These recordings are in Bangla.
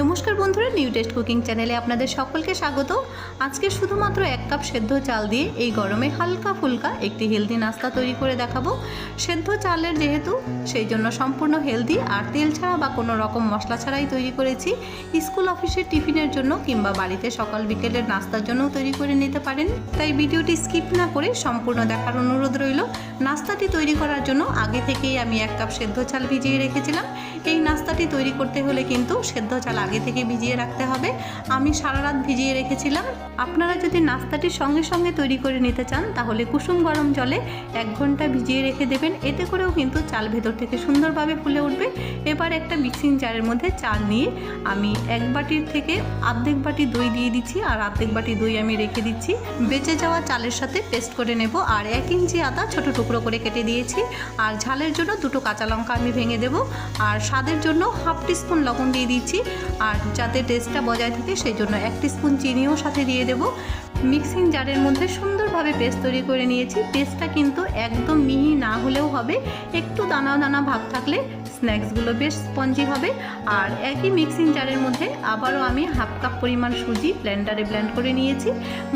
নমস্কার বন্ধুরা নিউ টেস্ট কুকিং চ্যানেলে আপনাদের সকলকে স্বাগত। আজকে শুধুমাত্র এক কাপ সেদ্ধ চাল দিয়ে এই গরমে হালকা ফুলকা একটি হেলদি নাস্তা তৈরি করে দেখাবো। সেদ্ধ চালের যেহেতু, সেই জন্য সম্পূর্ণ হেলদি আর তেল ছাড়া বা কোনো রকম মশলা ছাড়াই তৈরি করেছি। স্কুল অফিসের টিফিনের জন্য কিংবা বাড়িতে সকাল বিকেলের নাস্তার জন্যও তৈরি করে নিতে পারেন। তাই ভিডিওটি স্কিপ না করে সম্পূর্ণ দেখার অনুরোধ রইল। নাস্তাটি তৈরি করার জন্য আগে থেকেই আমি এক কাপ সেদ্ধ চাল ভিজিয়ে রেখেছিলাম। এই নাস্তাটি তৈরি করতে হলে কিন্তু সেদ্ধ চাল আগে থেকে ভিজিয়ে রাখতে হবে। আমি সারা রাত ভিজিয়ে রেখেছিলাম। আপনারা যদি নাস্তাটি সঙ্গে সঙ্গে তৈরি করে নিতে চান, তাহলে কুসুম গরম জলে এক ঘণ্টা ভিজিয়ে রেখে দেবেন। এতে করেও কিন্তু চাল ভেতর থেকে সুন্দরভাবে ফুলে উঠবে। এবার একটা মিক্সিং জারের মধ্যে চাল নিয়ে আমি এক বাটির থেকে আর্ধেক বাটি দই দিয়ে দিচ্ছি, আর আর্ধেক বাটি দই আমি রেখে দিচ্ছি। বেঁচে যাওয়া চালের সাথে পেস্ট করে নেব, আর এক ইঞ্চি আদা ছোট টুকরো করে কেটে দিয়েছি। আর ঝালের জন্য দুটো কাঁচা লঙ্কা আমি ভেঙে দেবো। আর স্বাদের জন্য হাফ টিস্পুন লবণ দিয়ে দিচ্ছি, আর যাতে টেস্টটা বজায় থাকে, সেই জন্য এক টিস্পুন চিনিও সাথে দিয়ে দেবো। মিক্সিং জারের মধ্যে সুন্দরভাবে পেস্ট তৈরি করে নিয়েছি। পেস্টটা কিন্তু একদম মিহি না হলেও হবে। একটু দানা দানা ভাব থাকলে স্ন্যাক্সগুলো বেশ স্পঞ্জি হবে। আর একই মিক্সিং জারের মধ্যে আবারও আমি হাফ কাপ পরিমাণ সুজি ব্লেন্ডারে ব্লেন্ড করে নিয়েছি।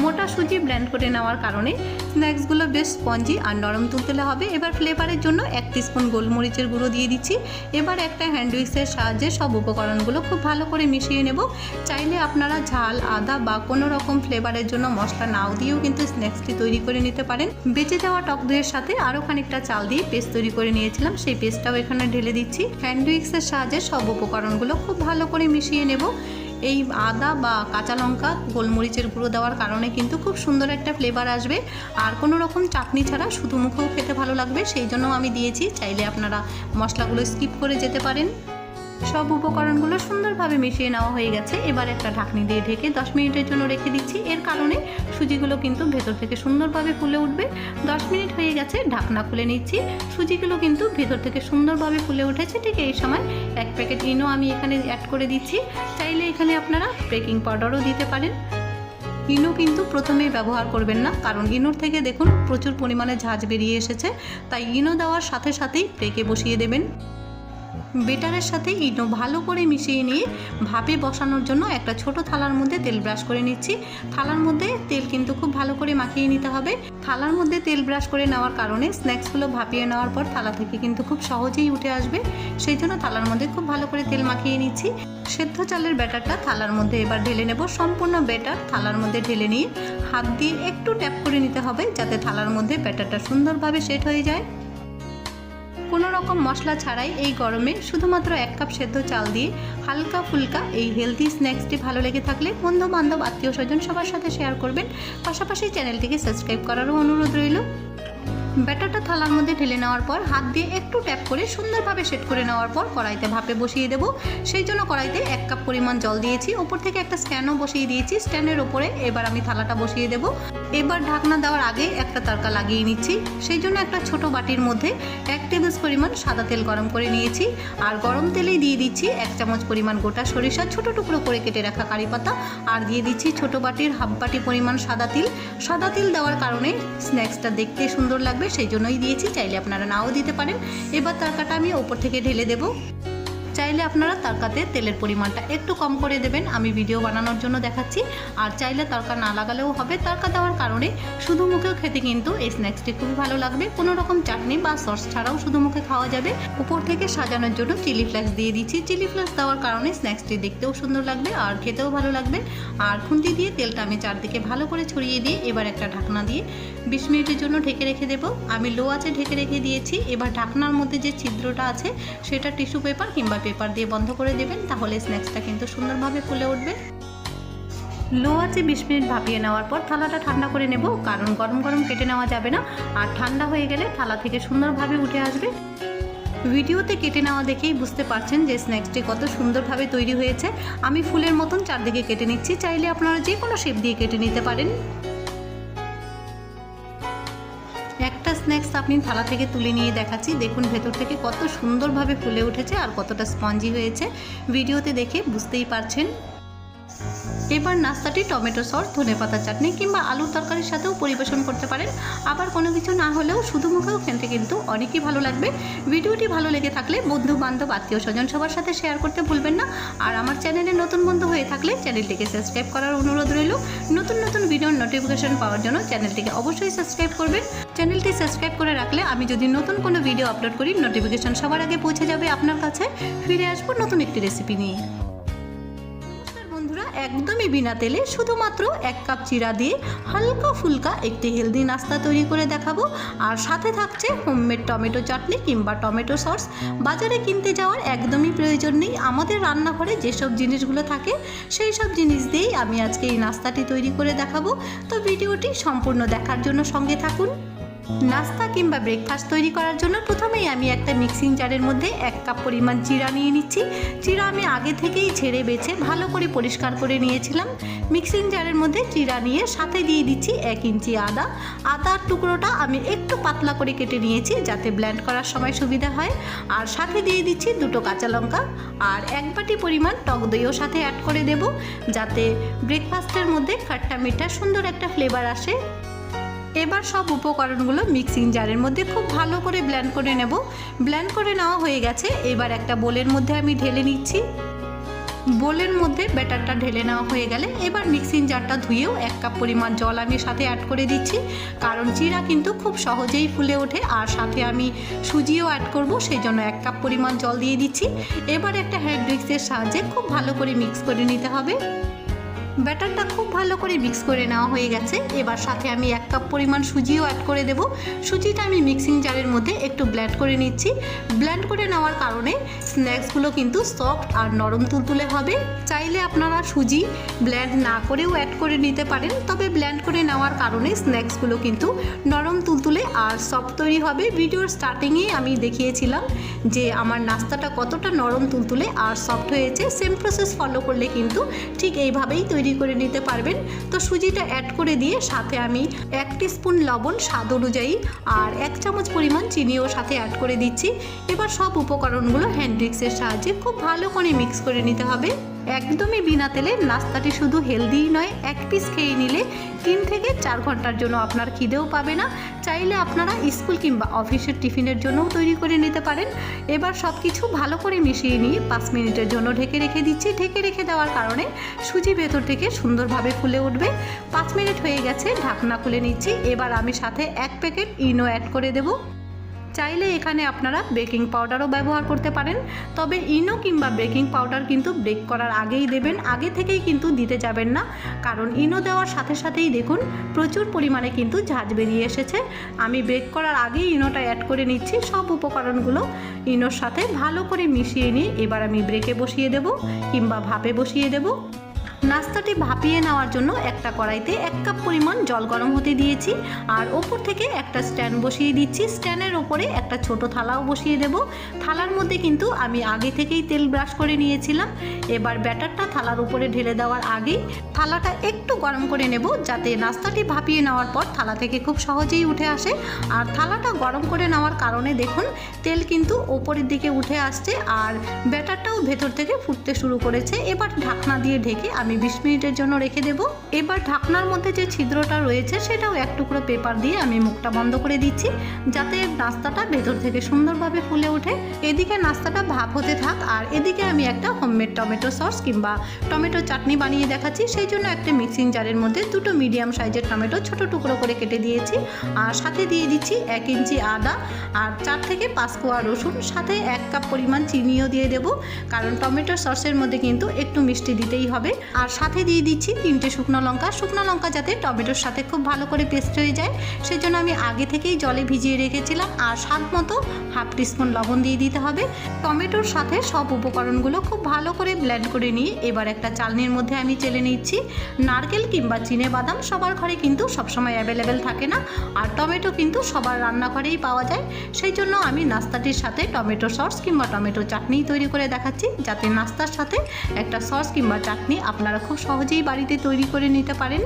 মোটা সুজি ব্লেন্ড করে নেওয়ার কারণে স্ন্যাক্সগুলো বেশ স্পঞ্জি আর নরম তুলতুলে হবে। এবার ফ্লেভারের জন্য এক টিস্পুন গোলমরিচের গুঁড়ো দিয়ে দিচ্ছি। এবার একটা হ্যান্ড সাহায্যে সব উপকরণগুলো খুব ভালো করে মিশিয়ে নেব। চাইলে আপনারা ঝাল, আদা বা কোনো রকম ফ্লেভারের জন্য মশলা নাও দিয়েও কিন্তু স্ন্যাক্সটি তৈরি করে নিতে পারেন। বেঁচে যাওয়া টক দইয়ের সাথে আরও খানিকটা চাল দিয়ে পেস্ট তৈরি করে নিয়েছিলাম। সেই পেস্টটাও এখানে ঢেলে দিচ্ছি। হ্যান্ড উইক্সের সাহায্যে সব উপকরণগুলো খুব ভালো করে মিশিয়ে নেব। এই আদা বা কাঁচা লঙ্কা, গোলমরিচের গুঁড়ো দেওয়ার কারণে কিন্তু খুব সুন্দর একটা ফ্লেভার আসবে। আর কোনো রকম চাটনি ছাড়া শুধু মুখেও খেতে ভালো লাগবে। সেই জন্য আমি দিয়েছি। চাইলে আপনারা মশলাগুলো স্কিপ করে যেতে পারেন। সব উপকরণগুলো সুন্দরভাবে মিশিয়ে নেওয়া হয়ে গেছে। এবার একটা ঢাকনি দিয়ে ঢেকে দশ মিনিটের জন্য রেখে দিচ্ছি। এর কারণে সুজিগুলো কিন্তু ভেতর থেকে সুন্দরভাবে ফুলে উঠবে। দশ মিনিট হয়ে গেছে, ঢাকনা খুলে নিচ্ছি। সুজিগুলো কিন্তু ভেতর থেকে সুন্দরভাবে ফুলে উঠেছে। ঠিক এই সময় এক প্যাকেট ইনো আমি এখানে অ্যাড করে দিচ্ছি। চাইলে এখানে আপনারা বেকিং পাউডারও দিতে পারেন। ইনো কিন্তু প্রথমেই ব্যবহার করবেন না, কারণ ইনোর থেকে দেখুন প্রচুর পরিমাণে ঝাঁজ বেরিয়ে এসেছে। তাই ইনো দেওয়ার সাথে সাথেই প্রেকে বসিয়ে দেবেন। বেটারের সাথে ইনো ভালো করে মিশিয়ে নিয়ে ভাপে বসানোর জন্য একটা ছোট থালার মধ্যে তেল ব্রাশ করে নিচ্ছি। থালার মধ্যে তেল কিন্তু খুব ভালো করে মাখিয়ে নিতে হবে। থালার মধ্যে তেল ব্রাশ করে নেওয়ার কারণে স্ন্যাক্সগুলো ভাপিয়ে নেওয়ার পর থালা থেকে কিন্তু খুব সহজেই উঠে আসবে। সেই জন্য থালার মধ্যে খুব ভালো করে তেল মাখিয়ে নিচ্ছি। সেদ্ধ চালের ব্যাটারটা থালার মধ্যে এবার ঢেলে নেব। সম্পূর্ণ ব্যাটার থালার মধ্যে ঢেলে নিয়ে হাত দিয়ে একটু ট্যাপ করে নিতে হবে যাতে থালার মধ্যে ব্যাটারটা সুন্দরভাবে সেট হয়ে যায়। কোনো রকম মশলা ছাড়াই এই গরমে শুধুমাত্র এক কাপ সেদ্ধ চাল দিয়ে হালকা ফুলকা এই হেলদি স্ন্যাক্সটি ভালো লেগে থাকলে বন্ধু বান্ধব আত্মীয় স্বজন সবার সাথে শেয়ার করবেন। পাশাপাশি চ্যানেলটিকে সাবস্ক্রাইব করারও অনুরোধ রইল। ব্যাটারটা থালার মধ্যে ঢেলে নেওয়ার পর হাত দিয়ে একটু ট্যাপ করে সুন্দরভাবে সেট করে নেওয়ার পর কড়াইতে ভাপে বসিয়ে দেবো। সেই জন্য কড়াইতে এক কাপ পরিমাণ জল দিয়েছি। ওপর থেকে একটা স্ট্যান্ডও বসিয়ে দিয়েছি। স্ট্যান্ডের ওপরে এবার আমি থালাটা বসিয়ে দেবো। এবার ঢাকনা দেওয়ার আগে একটা তরকা লাগিয়ে নিচ্ছি। সেই জন্য একটা ছোট বাটির মধ্যে এক টেবিল পরিমাণ সাদা তেল গরম করে নিয়েছি। আর গরম তেলেই দিয়ে দিচ্ছি এক চামচ পরিমাণ গোটা সরিষা, ছোট টুকরো করে কেটে রাখা কারি পাতা। আর দিয়ে দিচ্ছি ছোট বাটির হাফ বাটি পরিমাণ সাদা তিল। সাদা তিল দেওয়ার কারণে স্ন্যাক্সটা দেখতে সুন্দর লাগবে সেই জন্যই দিয়েছি। চাইলে আপনারা নাও দিতে পারেন। এবার তরকাটা আমি ওপর থেকে ঢেলে দেবো। চাইলে আপনারা তরকাতে তেলের পরিমাণটা একটু কম করে দেবেন। আমি ভিডিও বানানোর জন্য দেখাচ্ছি। আর চাইলে তরকা না লাগালেও হবে। তরকা দেওয়ার কারণে শুধু মুখেও খেতে কিন্তু এই স্ন্যাক্সটি খুবই ভালো লাগবে। কোনো রকম চাটনি বা সস ছাড়াও শুধু মুখে খাওয়া যাবে। উপর থেকে সাজানোর জন্য চিলি ফ্লেক্স দিয়ে দিচ্ছি। চিলি ফ্লেক্স দেওয়ার কারণে স্ন্যাক্সটি দেখতেও সুন্দর লাগবে আর খেতেও ভালো লাগবে। আর খুন্তি দিয়ে তেলটা আমি চারদিকে ভালো করে ছড়িয়ে দিয়ে এবার একটা ঢাকনা দিয়ে বিশ মিনিটের জন্য ঢেকে রেখে দেবো। আমি লো আছে ঢেকে রেখে দিয়েছি। এবার ঢাকনার মধ্যে যে ছিদ্রটা আছে, সেটা টিস্যু পেপার কিংবা পেপার। দিয়ে বন্ধ করে দেবেন, তাহলে স্ন্যাক্সটা কিন্তু সুন্দরভাবে ফুলে উঠবে। লো আছে বিশ মিনিট ভাপিয়ে নেওয়ার পর থালাটা ঠান্ডা করে নেব, কারণ গরম গরম কেটে নেওয়া যাবে না, আর ঠান্ডা হয়ে গেলে থালা থেকে সুন্দরভাবে উঠে আসবে। ভিডিওতে কেটে নেওয়া দেখেই বুঝতে পারছেন যে স্ন্যাক্সটি কত সুন্দরভাবে তৈরি হয়েছে। আমি ফুলের মতন চারদিকে কেটে নিচ্ছি, চাইলে আপনারা যে কোনো শেপ দিয়ে কেটে নিতে পারেন। স্ন্যাক্স আপনি থালা থেকে তুলে নিয়ে দেখাচ্ছি। দেখুন ভেতর থেকে কত সুন্দরভাবে ফুলে উঠেছে আর কতটা স্পঞ্জি হয়েছে। ভিডিওতে দেখে বুঝতেই পারছেন। এবার নাস্তাটি টমেটো সস ধনেপাতা চাটনি কিংবা আলুর তরকারির সাথেও পরিবেশন করতে পারেন। আবার কোনো কিছু না হলেও শুধু মুখেও খেতে কিন্তু অনেকই ভালো লাগবে। ভিডিওটি ভালো লেগে থাকলে বন্ধু বান্ধব আত্মীয় স্বজন সবার সাথে শেয়ার করতে ভুলবেন না। আর আমার চ্যানেলে নতুন বন্ধু হয়ে থাকলে চ্যানেলটিকে সাবস্ক্রাইব করার অনুরোধ রইল। নতুন নতুন ভিডিওর নোটিফিকেশন পাওয়ার জন্য চ্যানেলটিকে অবশ্যই সাবস্ক্রাইব করবেন। চ্যানেলটি সাবস্ক্রাইব করে রাখলে আমি যদি নতুন কোনো ভিডিও আপলোড করি নোটিফিকেশন সবার আগে পৌঁছে যাবে আপনার কাছে। ফিরে আসব নতুন একটি রেসিপি নিয়ে। একদমই বিনা তেলে শুধুমাত্র এক কাপ চিরা দিয়ে হালকা ফুলকা একটি হেলদি নাস্তা তৈরি করে দেখাবো। আর সাথে থাকছে হোমমেড টমেটো চাটনি কিংবা টমেটো সস। বাজারে কিনতে যাওয়ার একদমই প্রয়োজন নেই। আমাদের রান্নাঘরে যেসব জিনিসগুলো থাকে সেই সব জিনিস দিয়েই আমি আজকে এই নাস্তাটি তৈরি করে দেখাবো। তো ভিডিওটি সম্পূর্ণ দেখার জন্য সঙ্গে থাকুন। নাস্তা কিংবা ব্রেকফাস্ট তৈরি করার জন্য প্রথমেই আমি একটা মিক্সিং জারের মধ্যে এক কাপ পরিমাণ জিরা নিয়ে নিচ্ছি। জিরা আমি আগে থেকেই ছেড়ে বেছে ভালো করে পরিষ্কার করে নিয়েছিলাম। মিক্সিং জারের মধ্যে জিরা নিয়ে সাথে দিয়ে দিচ্ছি এক ইঞ্চি আদা। আদার টুকরোটা আমি একটু পাতলা করে কেটে নিয়েছি যাতে ব্ল্যান্ড করার সময় সুবিধা হয়। আর সাথে দিয়ে দিচ্ছি দুটো কাঁচা লঙ্কা। আর এক বাটি পরিমাণ টক দইও সাথে অ্যাড করে দেব, যাতে ব্রেকফাস্টের মধ্যে খাট্টা মিঠা সুন্দর একটা ফ্লেভার আসে। এবার সব উপকরণগুলো মিক্সিং জারের মধ্যে খুব ভালো করে ব্ল্যান্ড করে নেব। ব্ল্যান্ড করে নেওয়া হয়ে গেছে। এবার একটা বোলের মধ্যে আমি ঢেলে নিচ্ছি। বোলের মধ্যে ব্যাটারটা ঢেলে নেওয়া হয়ে গেলে এবার মিক্সিং জারটা ধুয়েও এক কাপ পরিমাণ জল আমি সাথে অ্যাড করে দিচ্ছি। কারণ চিরা কিন্তু খুব সহজেই ফুলে ওঠে। আর সাথে আমি সুজিও অ্যাড করব সেই জন্য এক কাপ পরিমাণ জল দিয়ে দিচ্ছি। এবার একটা হ্যান্ড মিক্সের সাহায্যে খুব ভালো করে মিক্স করে নিতে হবে। ব্যাটারটা খুব ভালো করে মিক্স করে নেওয়া হয়ে গেছে। এবার সাথে আমি এক কাপ পরিমাণ সুজিও অ্যাড করে দেব। সুজিটা আমি মিক্সিং জারের মধ্যে একটু ব্ল্যান্ড করে নিচ্ছি। ব্ল্যান্ড করে নেওয়ার কারণে স্ন্যাক্সগুলো কিন্তু সফট আর নরম তুলতুলে হবে। চাইলে আপনারা সুজি ব্ল্যান্ড না করেও অ্যাড করে নিতে পারেন। তবে ব্ল্যান্ড করে নেওয়ার কারণে স্ন্যাক্সগুলো কিন্তু নরম তুলতুলে আর সফট তৈরি হবে। ভিডিওর স্টার্টিংয়ে আমি দেখিয়েছিলাম যে আমার নাস্তাটা কতটা নরম তুলতুলে আর সফট হয়েছে। সেম প্রসেস ফলো করলে কিন্তু ঠিক এইভাবেই তৈরি করে নিতে পারবেন। তো সুজিটা অ্যাড করে দিয়ে সাথে আমি এক স্পুন লবণ স্বাদ অনুযায়ী আর এক চামচ পরিমাণ চিনিও সাথে অ্যাড করে দিচ্ছি। এবার সব উপকরণগুলো হ্যান্ড মিক্সের সাহায্যে খুব ভালো করে মিক্স করে নিতে হবে। একদমই বিনা তেলে নাস্তাটি শুধু হেলদিই নয়, এক পিস খেয়ে নিলে চার ঘণ্টার জন্য আপনার খিদেও পাবে না। চাইলে আপনারা স্কুল কিংবা অফিসের টিফিনের জন্যও তৈরি করে নিতে পারেন। এবার সব কিছু ভালো করে মিশিয়ে নিয়ে পাঁচ মিনিটের জন্য ঢেকে রেখে দিচ্ছি। ঢেকে রেখে দেওয়ার কারণে সুজি ভেতর থেকে সুন্দরভাবে ফুলে উঠবে। পাঁচ মিনিট হয়ে গেছে, ঢাকনা খুলে নিচ্ছি। এবার আমি সাথে এক প্যাকেট ইনো অ্যাড করে দেবো। চাইলে এখানে আপনারা বেকিং পাউডারও ব্যবহার করতে পারেন। তবে ইনো কিংবা বেকিং পাউডার কিন্তু ব্রেক করার আগেই দেবেন, আগে থেকেই কিন্তু দিতে যাবেন না। কারণ ইনো দেওয়ার সাথে সাথেই দেখুন, প্রচুর পরিমাণে কিন্তু ঝাঁজ বেরিয়ে এসেছে। আমি ব্রেক করার আগেই ইনোটা অ্যাড করে নিচ্ছি, সব উপকরণগুলো ইনোর সাথে ভালো করে মিশিয়ে নিয়ে এবার আমি ব্রেকে বসিয়ে দেব কিংবা ভাপে বসিয়ে দেব। নাস্তাটি ভাপিয়ে নেওয়ার জন্য একটা কড়াইতে এক কাপ পরিমাণ জল গরম হতে দিয়েছি আর ওপর থেকে একটা স্ট্যান্ড বসিয়ে দিচ্ছি। স্ট্যান্ডের ওপরে একটা ছোট থালাও বসিয়ে দেব। থালার মধ্যে কিন্তু আমি আগে থেকেই তেল ব্রাশ করে নিয়েছিলাম। এবার ব্যাটারটা থালার উপরে ঢেলে দেওয়ার আগেই থালাটা একটু গরম করে নেব যাতে নাস্তাটি ভাপিয়ে নেওয়ার পর থালা থেকে খুব সহজেই উঠে আসে। আর থালাটা গরম করে নেওয়ার কারণে দেখুন, তেল কিন্তু ওপরের দিকে উঠে আসছে আর ব্যাটারটাও ভেতর থেকে ফুটতে শুরু করেছে। এবার ঢাকনা দিয়ে ঢেকে আমি বিশ মিনিটের জন্য রেখে দেব। এবার ঢাকনার মধ্যে যে ছিদ্রটা রয়েছে, সেটাও এক টুকরো পেপার দিয়ে আমি মুখটা বন্ধ করে দিচ্ছি, যাতে নাস্তাটা ভেতর থেকে সুন্দরভাবে ফুলে ওঠে। এদিকে নাস্তাটা ভাপ হতে থাক, আর এদিকে আমি একটা হোমমেড টমেটো সস কিংবা টমেটো চাটনি বানিয়ে দেখাচ্ছি। সেই জন্য একটা মিক্সিং জারের মধ্যে দুটো মিডিয়াম সাইজের টমেটো ছোট টুকরো করে কেটে দিয়েছি, আর সাথে দিয়ে দিচ্ছি এক ইঞ্চি আদা, আর চার থেকে পাঁচ কোয়া রসুন, সাথে এক কাপ পরিমাণ চিনিও দিয়ে দেব, কারণ টমেটো সসের মধ্যে কিন্তু একটু মিষ্টি দিতেই হবে। আর সাথে দিয়ে দিচ্ছি তিনটে শুকনো লঙ্কা। শুকনো লঙ্কা যাতে টমেটোর সাথে খুব ভালো করে পেস্ট হয়ে যায়। সেই জন্য আমি আগে থেকেই জলে ভিজিয়ে রেখেছিলাম। আর স্বাদ মতো হাফ টিস্পুন লবণ দিয়ে দিতে হবে। টমেটোর সাথে সব উপকরণগুলো খুব ভালো করে ব্লেন্ড করে নিয়ে এবার একটা চালনির মধ্যে আমি চেলে নিচ্ছি। নারকেল কিংবা চিনে বাদাম সবার ঘরে কিন্তু সবসময় অ্যাভেলেবেল থাকে না। আর টমেটো কিন্তু সবার রান্নাঘরেই পাওয়া যায়। সেই জন্য আমি নাস্তাটির সাথে টমেটো সস কিংবা টমেটো চাটনি তৈরি করে দেখাচ্ছি। যাতে নাস্তার সাথে একটা সস কিংবা চাটনি আপনারা খুব সহজেই বাড়িতে তৈরি করে নিতে পারেন।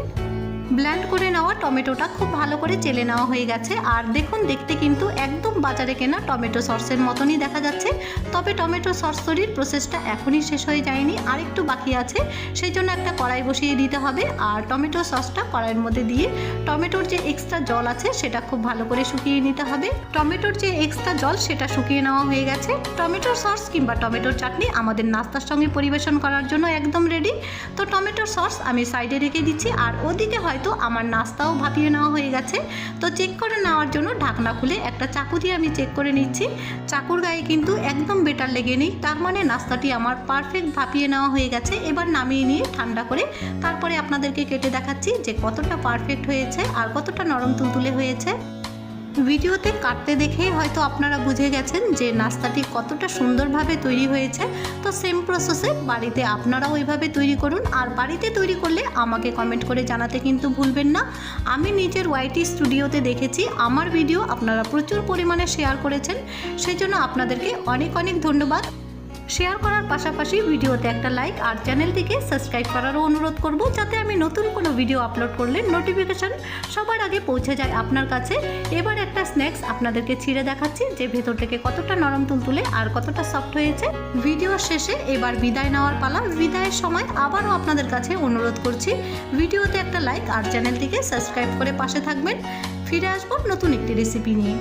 ব্ল্যান্ড করে নেওয়া টমেটোটা খুব ভালো করে চেলে নেওয়া হয়ে গেছে। আর দেখুন, দেখতে কিন্তু একদম বাজারে কেনা টমেটো সসের মতনই দেখা যাচ্ছে। তবে টমেটো সস তৈরির প্রসেসটা এখনই শেষ হয়ে যায়নি আর একটু বাকি আছে। সেই জন্য একটা কড়াই বসিয়ে দিতে হবে। আর টমেটো সসটা কড়াইয়ের মধ্যে দিয়ে টমেটোর যে এক্সট্রা জল আছে, সেটা খুব ভালো করে শুকিয়ে নিতে হবে। টমেটোর যে এক্সট্রা জল, সেটা শুকিয়ে নেওয়া হয়ে গেছে। টমেটোর সস কিংবা টমেটোর চাটনি আমাদের নাস্তার সঙ্গে পরিবেশন করার জন্য একদম রেডি তো টমেটোর সস আমি সাইডে রেখে দিচ্ছি। আর ওদিকে হয়তো আমার নাস্তাও ভাপিয়ে নেওয়া হয়ে গেছে। তো চেক করে নেওয়ার জন্য ঢাকনা খুলে একটা চাকু দিয়ে আমি চেক করে নিচ্ছি। চাকুর গায়ে কিন্তু একদম বেটার লেগে নেই। তার মানে নাস্তাটি আমার পারফেক্ট ভাপিয়ে নেওয়া হয়ে গেছে। এবার নামিয়ে নিয়ে ঠান্ডা করে তারপরে আপনাদেরকে কেটে দেখাচ্ছি যে কতটা পারফেক্ট হয়েছে আর কতটা নরম তুলতুলে হয়েছে। ভিডিওতে কাটতে দেখেই হয়তো আপনারা বুঝে গেছেন যে নাস্তাটি কতটা সুন্দরভাবে তৈরি হয়েছে। তো সেম প্রসেসে বাড়িতে আপনারাও ওইভাবে তৈরি করুন। আর বাড়িতে তৈরি করলে আমাকে কমেন্ট করে জানাতে কিন্তু ভুলবেন না। আমি নিজের ওয়াইটি স্টুডিওতে দেখেছি, আমার ভিডিও আপনারা প্রচুর পরিমাণে শেয়ার করেছেন। সেই জন্য আপনাদেরকে অনেক অনেক ধন্যবাদ। শেয়ার করার পাশাপাশি ভিডিওতে একটা লাইক আর চ্যানেলটিকে সাবস্ক্রাইব করারও অনুরোধ করব, যাতে আমি নতুন কোনো ভিডিও আপলোড করলে নোটিফিকেশন সবার আগে পৌঁছে যায় আপনার কাছে। এবার একটা স্ন্যাক্স আপনাদেরকে ছিঁড়ে দেখাচ্ছি, যে ভেতর থেকে কতটা নরম তুলতুলে আর কতটা সফট হয়েছে। ভিডিও শেষে এবার বিদায় নেওয়ার পালা। বিদায়ের সময় আবারও আপনাদের কাছে অনুরোধ করছি, ভিডিওতে একটা লাইক আর চ্যানেলটিকে সাবস্ক্রাইব করে পাশে থাকবেন। ফিরে আসব নতুন একটি রেসিপি নিয়ে।